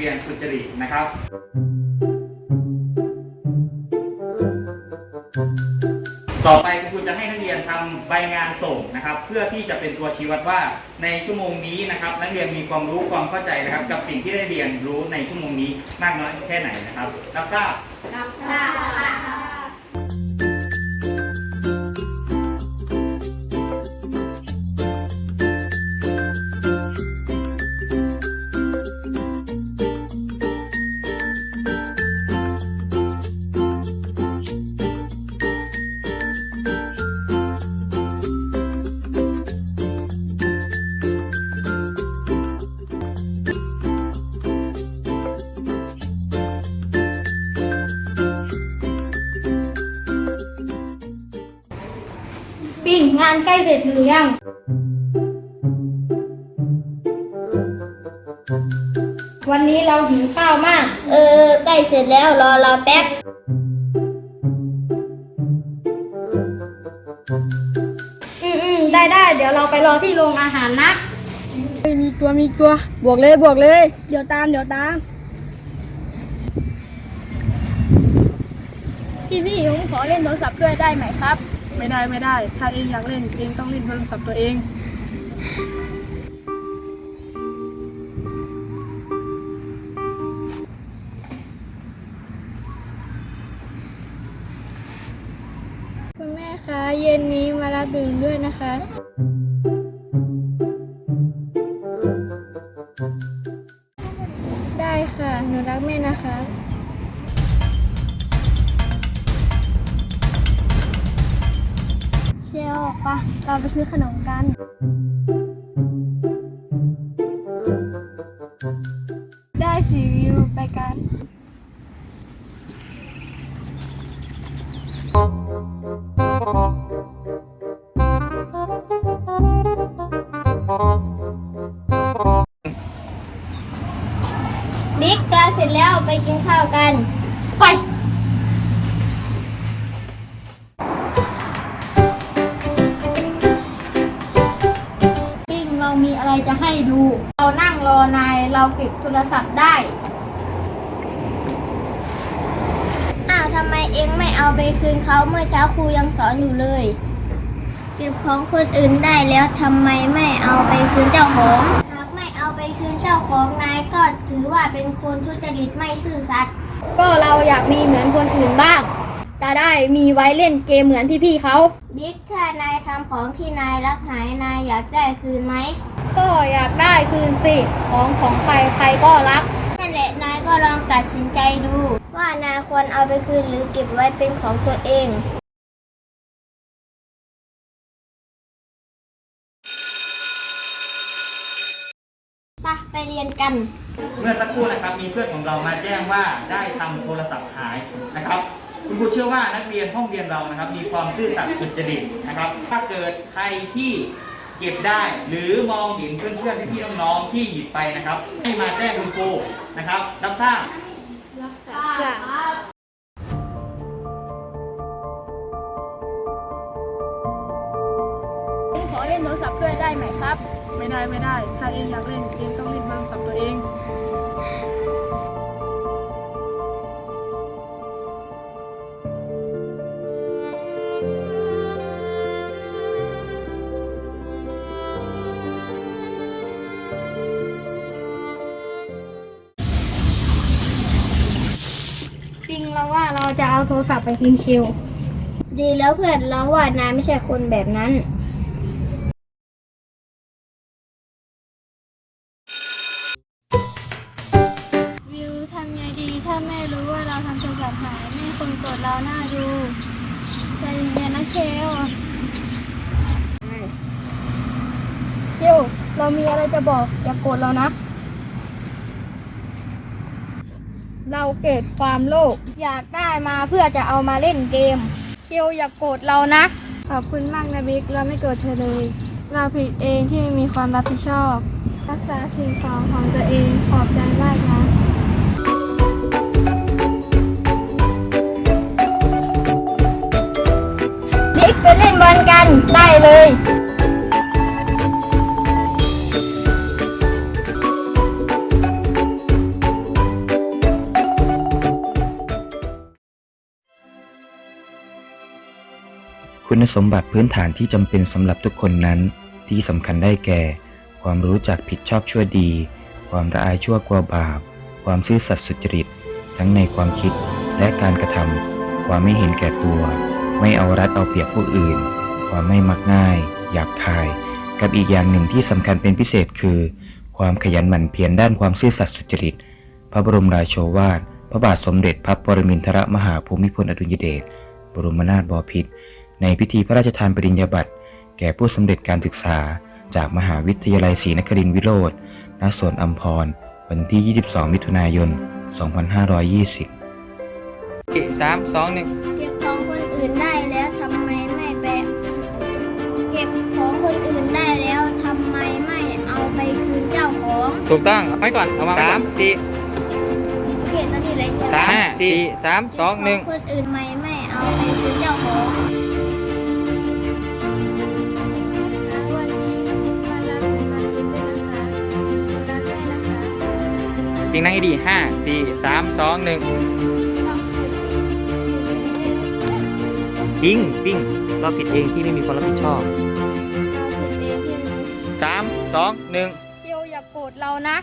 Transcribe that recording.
เรียนสุจริตนะครับต่อไปคุณครูจะให้นักเรียนทำใบงานส่งนะครับ เพื่อที่จะเป็นตัวชี้วัดว่าในชั่วโมงนี้นะครับ นักเรียนมีความรู้ความเข้าใจนะครับ กับสิ่งที่ได้เรียนรู้ในชั่วโมงนี้มากน้อยแค่ไหนนะครับ รับทราบรับทราบ ปิ้งงานใกล้เสร็จหรือยัง วันนี้เราหิวข้าวมาก เออใกล้เสร็จแล้วรอรอแป๊บ อืมอืมได้ได้เดี๋ยวเราไปรอที่โรงอาหารนะมีตัวมีตัว บวกเลยบวกเลย เดี๋ยวตามเดี๋ยวตาม พี่พี่ผมขอเล่นโทรศัพท์ด้วยได้ไหมครับ ไม่ได้ไม่ได้ ถ้าเองอยากเล่นเองต้องเล่นโทรศัพท์ตัวเองคุณแม่คะเย็นนี้มารับดื่มด้วยนะคะ ได้ค่ะ หนูรักแม่นะคะ เชียวปะเราไปซื้อขนมกัน ได้สิวิวไปกันบิ๊กกลาเสร็จแล้วไปกินข้าวกัน ไป มีอะไรจะให้ดู เรานั่งรอนายเราเก็บโทรศัพท์ได้ อ้าวทำไมเองไม่เอาไปคืนเขาเมื่อเช้าครูยังสอนอยู่เลย เก็บของคนอื่นได้แล้วทำไมไม่เอาไปคืนเจ้าของ หากไม่เอาไปคืนเจ้าของนายก็ถือว่าเป็นคนทุจริตไม่ซื่อสัตย์ ก็เราอยากมีเหมือนคนอื่นบ้าง จะได้มีไว้เล่นเกมเหมือนพี่ๆเขา บิ๊กถ้านายทำของที่นายรักหายนายอยากได้คืนไหม ก็อยากได้คืนสิ ของของใครใครก็รัก นั่นแหละนายก็ลองตัดสินใจดู ว่านายควรเอาไปคืนหรือเก็บไว้เป็นของตัวเอง ไปไปเรียนกัน เมื่อสักครู่นะครับมีเพื่อนของเรามาแจ้งว่าได้ทำโทรศัพท์หายนะครับ คุณครูเชื่อว่านักเรียนห้องเรียนเรานะครับ มีความซื่อสัตย์สุจริตนะครับ ถ้าเกิดใครที่เก็บได้ หรือมองเห็นเพื่อนๆพี่ๆน้องๆที่หยิบไปนะครับ ให้มาแจ้งคุณครูนะครับ รับทราบขอเล่นโทรศัพท์ด้วยได้ไหมครับ ไม่ได้ไม่ได้ ถ้าเองอยากเล่นเองต้องเล่นโทรศัพท์ตัวเอง จะเอาโทรศัพท์ไปคืนคิว ดีแล้วเพื่อนเราว่านายไม่ใช่คนแบบนั้น วิวทำไงดีถ้าแม่รู้ว่าเราทำโทรศัพท์หายแม่คงโกรธเราหน้าดูใจเย็นๆนะเชลเชลเรามีอะไรจะบอกอย่าโกรธเรานะ เราเกิดความโลภอยากได้มาเพื่อจะเอามาเล่นเกมเชลอย่าโกรธเรานะ ขอบคุณมากนะบิ๊กเราไม่โกรธเธอเลย เราผิดเองที่ไม่มีความรับผิดชอบ รักษาสิ่งของของตัวเองขอบใจมากนะบิ๊กไปเล่นบอลกันได้เลย คุณสมบัติพื้นฐานที่จำเป็นสำหรับทุกคนนั้น ที่สำคัญได้แก่ ความรู้จักผิดชอบชั่วดี ความละอายชั่วกลัวบาป ความซื่อสัตย์สุจริต ทั้งในความคิดและการกระทำความไม่เห็นแก่ตัว ไม่เอารัดเอาเปรียบผู้อื่น ความไม่มักง่าย หยาบคาย กับอีกอย่างหนึ่งที่สำคัญเป็นพิเศษคือ ความขยันหมั่นเพียรด้านความซื่อสัตย์สุจริต พระบรมราโชวาท พระบาทสมเด็จพระปรมินทรมหาภูมิพลอดุลยเดชบรมนาถบพิตร ในพิธีพระราชทานปริญญาบัตรแก่ผู้สำเร็จการศึกษา จากมหาวิทยาลัยศรีนครินทรวิโรธณสวนอัมพร วันที่ 22 มิถุนายน 2520 สามสองหนึ่งเก็บของคนอื่นได้แล้วทำไมไม่แบกเก็บของคนอื่นได้แล้วทำไมไม่เอาไปคืนเจ้าของถูกต้องเอาไว้ก่อนเอามาสามสี่เก็บนั่นนี่เลยสามสี่สามสองหนึ่งคนอื่นไม่ไม่เอาไปคืนเจ้าของ งนั่งให้ดีห้าสี่สามสองหนึ่งปิงปิงเราผิดเองที่ไม่มีความรับผิดชอบสามสองหนึ่ง เกียวอย่าโกรธเรานะ